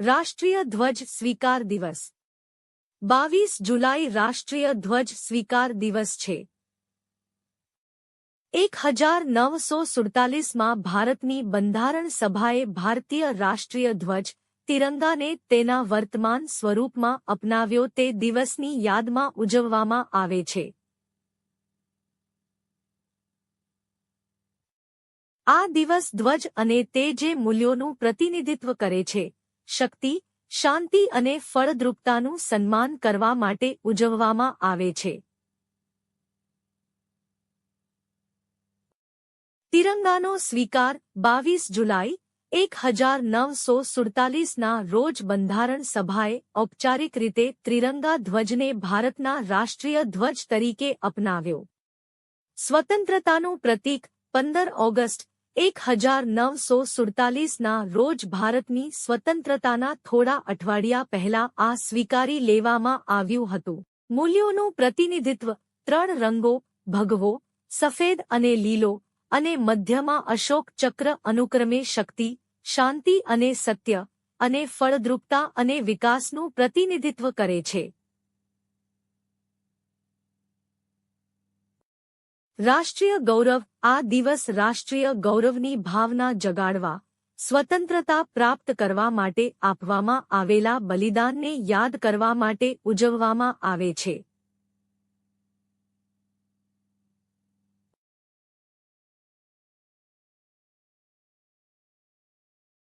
રાષ્ટ્રીય ધ્વજ સ્વીકાર દિવસ. બાવીસ જુલાઈ રાષ્ટ્રીય ધ્વજ સ્વીકાર દિવસ છે. એક હજાર નવસો સુડતાલીસમાં ભારતની બંધારણ સભાએ ભારતીય રાષ્ટ્રીય ધ્વજ તિરંગાને તેના વર્તમાન સ્વરૂપમાં અપનાવ્યો તે દિવસની યાદમાં ઉજવવામાં આવે છે. આ દિવસ ધ્વજ અને તે જે મૂલ્યોનું પ્રતિનિધિત્વ કરે છે શક્તિ, શાંતિ અને ફળદ્રુપતાનું સન્માન કરવા માટે ઉજવવામાં આવે છે. તિરંગાનો સ્વીકાર બાવીસ જુલાઈ, એક હજાર નવસો સુડતાલીસના રોજ બંધારણ સભાએ ઔપચારિક રીતે ત્રિરંગા ધ્વજને ભારતના રાષ્ટ્રીય ધ્વજ તરીકે અપનાવ્યો. સ્વતંત્રતાનું પ્રતીક પંદર ઓગસ્ટ એક હજાર નવસો સુડતાલીસના રોજ ભારતની સ્વતંત્રતાના થોડા અઠવાડિયા પહેલા આ સ્વીકારી લેવામાં આવ્યું હતું. મૂલ્યોનું પ્રતિનિધિત્વ ત્રણ રંગો, ભગવો, સફેદ અને લીલો, અને મધ્યમાં અશોક ચક્ર અનુક્રમે શક્તિ, શાંતિ અને સત્ય, અને ફળદ્રુપતા અને વિકાસનું પ્રતિનિધિત્વ કરે છે. રાષ્ટ્રીય ગૌરવ, આ દિવસ રાષ્ટ્રીય ગૌરવની ભાવના જગાડવા, સ્વતંત્રતા પ્રાપ્ત કરવા માટે આપવામાં આવેલા બલિદાનને યાદ કરવા માટે ઉજવવામાં આવે છે.